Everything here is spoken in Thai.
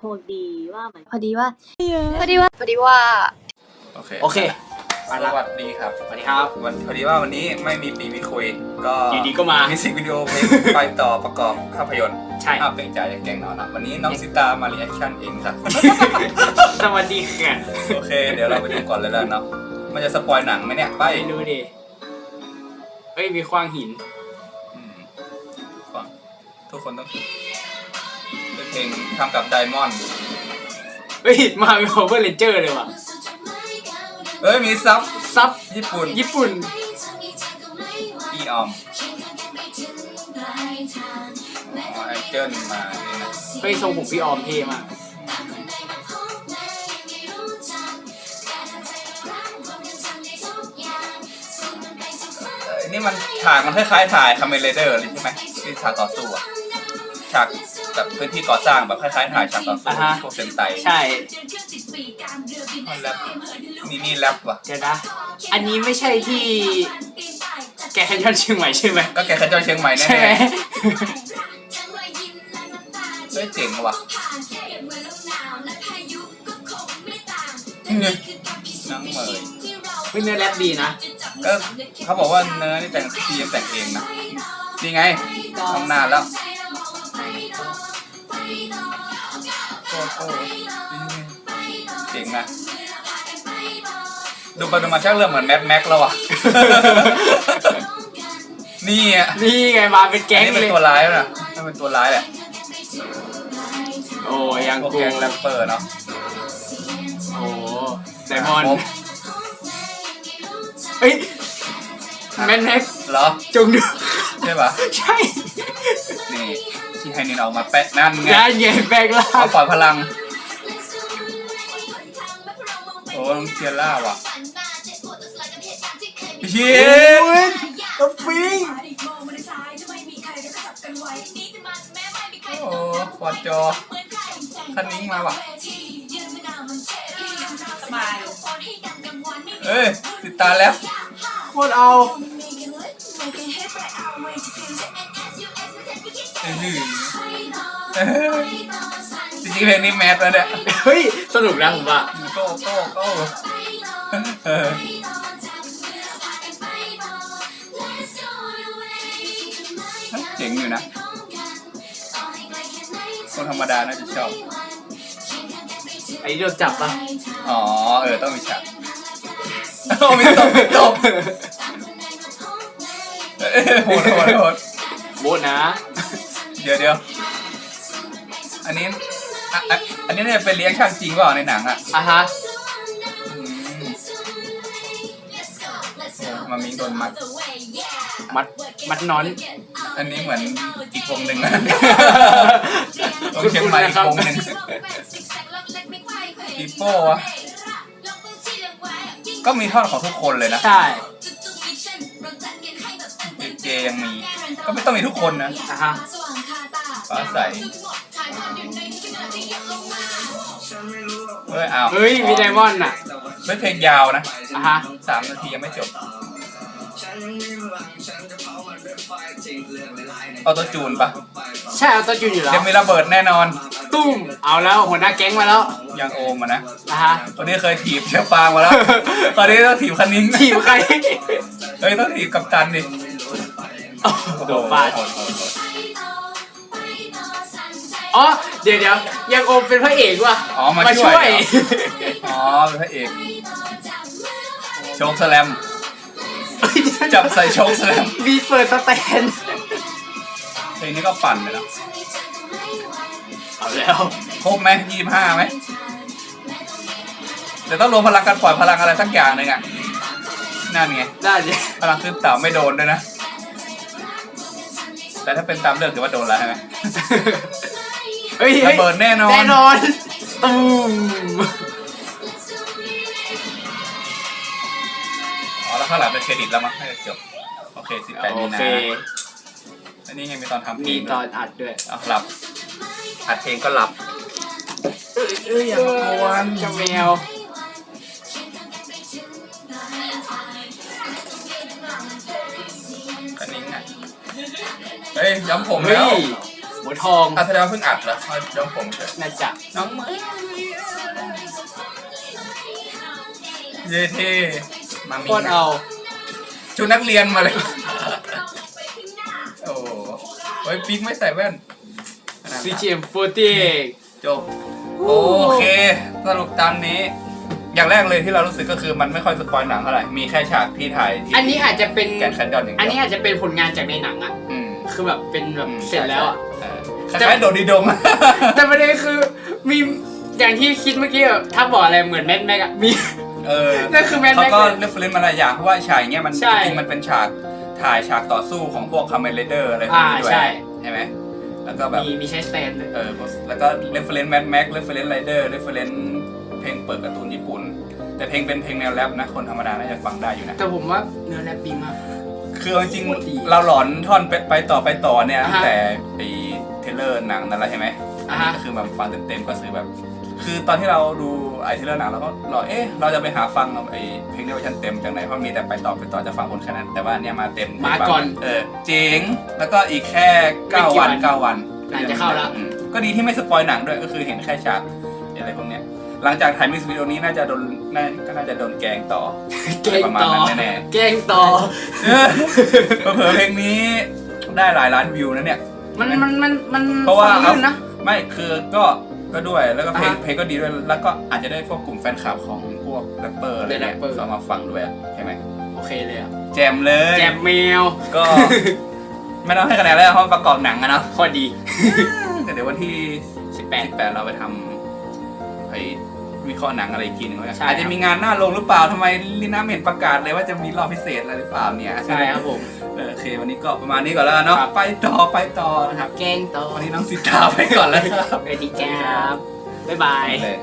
พอดีว่ามันพอดีว่าพอดีว่าพอดีว่า โอเค โอเค สวัสดีครับ สวัสดีครับ วันพอดีว่าวันนี้ไม่มีปีมีคุย ก็อยู่ดีก็มามิวสิกวิดีโอเพลง ไปต่อประกอบภาพยนตร์ใช่ ภาพเพลงใจจากแกงนอนนะวันนี้น้องซิตามารีแอคชั่นเองครับ สวัสดีค่ะโอเค เดี๋ยวเราไปดูก่อนเลยแล้วเนาะ มันจะสปอยหนังไหมเนี่ย ไปไปดูดิเฮ้ยมีควางหินอืมฟังทุกคนต้องเป็นเพ ลงทำกับไดมอนด์เฮ้ยมาเป็น Power Ranger เลยว่ะเอ้ยมีซับซับญี่ปุ่นญี่ปุ่นอีออมอ๋อไอเจิ้นมานี่นะเฮ้ยทรงผมพี่ออมเท่มากเอ้ยนี่มันฉากมันคล้ายๆถ่ายคาเมเลเดอร์เลยใช่ไหมที่ฉากต่อสู้อะฉาก แบบพื้นที่ก่อสร้างแบบคล้ายๆถ่ายฉากต่อสู้อ่าฮะ พวกเซนไตใช่มันแรปนี่นี่แรปว่ะเดี๋ยวนะ อันนี้ไม่ใช่ที่แกแคนยอนเชียงใหม่ใช่ไหมก็แกขันเจ้าเชียงใหม่แน่ใช่ไหม ๆเฮ้ยเจ๋งว่ะ นี่ไงนังเหมยเฮ้ยเนื้อแรปดีนะ ก็เขาบอกว่าเนื้อนี่แต่งทีมแต่งเองนะนี่ไงทำนานแล้ว โอ้โหเจ๋งนะดูไปดูมาชักเริ่มเหมือนแมทแม็กแล้วอะ นี่อะนี่ไงมาเป็นแก๊งอันนี้เลเป็นยตัวร้ายแล้วนะถ้าเป็นตัวร้ายแหละโอ้ยังพวกกูแกงแรปเปอร์เนาะโอ้ไดมอนครบเฮ้ยแมนแม็กเหรอจงดู ใช่ปะใช่ นี่ ที่ให้นินออกมาแปะนั่นไงงานใหญ่แบกล่าเอาปล่อยพลัง โอ้น้องเทียร่าว่ะเชียตัวปิงโอ้ฟอร์จอคันนิ้งมาว่ะเอ้ยติดตาแล้ว โคตรเอาอื้อ หือเอ้ยจริงๆเพลงนี้แมสแล้วเนี่ยเฮ้ย สนุกนะผมว่า โก้โก้โก้เออเจ๋งอยู่นะ คนธรรมดาน่าจะชอบ ไอ้โดนจับปะอ๋อ เออ ต้องมีฉากโอ้มีตบมีตบเอ้ยโหดโหดโหดโบทนะเดี๋ยวเดี๋ยวอันนี้อะอะอันนี้เนี่ยเป็นเลี้ยงช่างจริงเปล่าในหนังอะอะฮะ อืมมามีโดนมัด มัด มัดนอน อันนี้เหมือนอีกวงหนึ่งนะวงเชียงใหม่อีกวงหนึ่ง ปีโป้วะ ก็มีท่อนของทุกคนเลยนะ ใช่ เจเจยังมี ก็ไม่ต้องมีทุกคนนะ อะฮะ ฟ้าใสเฮ้ยอ้าวเฮ้ยมีไดมอนด์อะ ไม่เพลงยาวนะอะฮะ สามนาทียังไม่จบออโต้จูนปะใช่เอาตัวจูนอยู่แล้ยัวงมีระเบิดแน่นอน ตุ้ม เอาแล้วหัวหน้าแก๊งมาแล้วยังโอมอะนะอะฮะวันนี้เคยถีบเชือกฟางมาแล้ว ตอนนี้ต้องถีบคันนิ้งทีมใคร เฮ้ยต้องถีบกับตันดิ โดนฟาดโหดโหดโหด อ๋อ เดี๋ยวเดี๋ยวยังโอมเป็นพระเอกว่ะอ๋อมาช่วยช่วยเหรออ๋อเป็นพระเอกโชคสแลมจับใส่โชคสแลมมีเปิดสแตนเพลงนี้ก็ปั่นเลยนะเอาแล้วครบไหมยี่ห้าไหมเดี๋ยวต้องรวมพลังกันปล่อยพลังอะไรสักอย่างหนึ่งอะนั่นไงได้เลยพลังขึ้นเต่าไม่โดนด้วยนะ แต่ถ้าเป็นตามเรื่องถือว่าโดนแล้วใช่ไหม เฮ้ยระเบิดแน่นอน แน่นอนตูมอ๋อแล้วข้างหลังเป็นเครดิตแล้วมั้งให้จบโอเคสิบแปดโอมีนาเคอันนี้ไงมีตอนทำเพลมีงตอนอัดด้วยเอาหลับอัดเพลงก็หลับ เอ้ยอย่ามากวนจะแมวคันนิ้งอะเฮ้ยย้ำผมเฮ้แล้วย หัวทองอะแสดงว่าเพิ่งอัดเหรอย้อมผมเฉยน่าจะน้องเมย์เย่เท่มามีโคตรเอาชุดนักเรียนมาเลย โอ้โหเฮ้ยปิ๊กไม่ใส่แว่น CGM48 จบ โอเค สรุปตามนี้ อย่างแรกเลยที่เรารู้สึกก็คือมันไม่ค่อยสปอยหนังเท่าไหร่ มีแค่ฉากที่ถ่ายที่อันนี้อาจจะเป็นแกนแคนดอนอย่างอันเดีนี้ยวอาจจะเป็นผลงานจากในหนังอะอืมคือแบบเป็นแบบอืมเสร็จแล้วอะ ใช่ใช่คล้ายๆโดดดีดง แต่ประเด็นคือมีอย่างที่คิดเมื่อกี้แบบถ้าบอกอะไรเหมือนแมทแม็กอะมี เออนั่นคือแมทเขาแม็กก็เลยเรฟเฟรนซ์มาหลายอย่างเพราะว่าฉากอย่างเงี้ยมันใช่จริงๆมันเป็นฉากถ่ายฉากต่อสู้ของพวกคาเมนเรเดอร์อะไรพวกนี้อ่าด้วยใช่ ใช่ไหมแล้วก็แบบ มีมีใช้สแตนด้วย เออแล้วก็เรฟเฟรนซ์แมทแม็กเรฟเฟรนซ์ไรเดอร์เรฟเฟรนซ์เพลงเปิดการ์ตูนญี่ปุ่น แต่เพลงเป็นเพลงแนวแรปนะ คนธรรมดาน่าจะฟังได้อยู่นะ แต่ผมว่าเนื้อแรปดีมาก คือเอาจริงโคตรดีๆเราหลอนท่อนไปไปต่อไปต่อเนี่ยอ่าตั้ฮะงแต่ไอ้ เทรลเลอร์หนังนั่นแหละใช่ไหมอ่าอันฮะนี้ก็คือแบบฟังเต็มๆก็คือแบบ คือตอนที่เราดูไอ้เทรลเลอร์หนังเราก็รอเอ๊ะเราจะไปหาฟังไอ้เพลงในเวอร์ชันเต็มจากไหนเพราะมีแต่ไปต่อไปต่อจะฟังคนแค่นั้น แต่ว่าเนี่ยมาเต็มมาก่อนเออเจ๋งแล้วก็อีกแค่ไม่กี่9วันวัน9วันหนังจะเข้าแล้วอืมก็ดีที่ไม่สปอยหนังด้วยก็คือเห็นแค่ฉากอะไรพวกเนี้ยหลังจากถ่ายมิวสิกวิดีโอนี้น่าจะโดนน่าก็น่าจะโดนแกงต่อแกล้งประมาณต่อนั้นแน่แกล้งต่อ เออเผลอๆเพลงนี้ได้หลายล้านวิวนะเนี่ย มันมันมันมันเพราะว่าฟังลื่นนะ ไม่คือก็ก็ด้วยแล้วก็เพลงอ่าฮะเพลงก็ดีด้วยแล้วก็อาจจะได้พวกกลุ่มแฟนคลับของพวกแรปเปอร์อะไรเป็นเงี้ย rapper ก็มาฟังด้วยใช่ไหมโอเคเลยอะแจมเลยแจมแมวก็ ไม่ต้องให้คะแนนแล้วเพราะมันประกอบหนังอะเนาะข้อดีแต่เดี๋ยววันที่ 18 18 เราไปทำไป วิเคราะห์หนังอะไรอีกทีหนึงแล้วกันใช่อาจจะมีงานหน้าลงหรือเปล่าทำไมลิน่าไม่เห็นประกาศเลยว่าจะมีรอบพิเศษอะไรหรือเปล่าเนี่ยใช่ครับผม เออโอเควันนี้ก็ประมาณนี้ก่อนแล้วกันเนาะครับ ไปต่อไปต่อนะครับ แกล้งต่อวันนี้น้องสิตาไปก่อนแล้วครับ สวัสดีครับ บ๊ายบาย เลย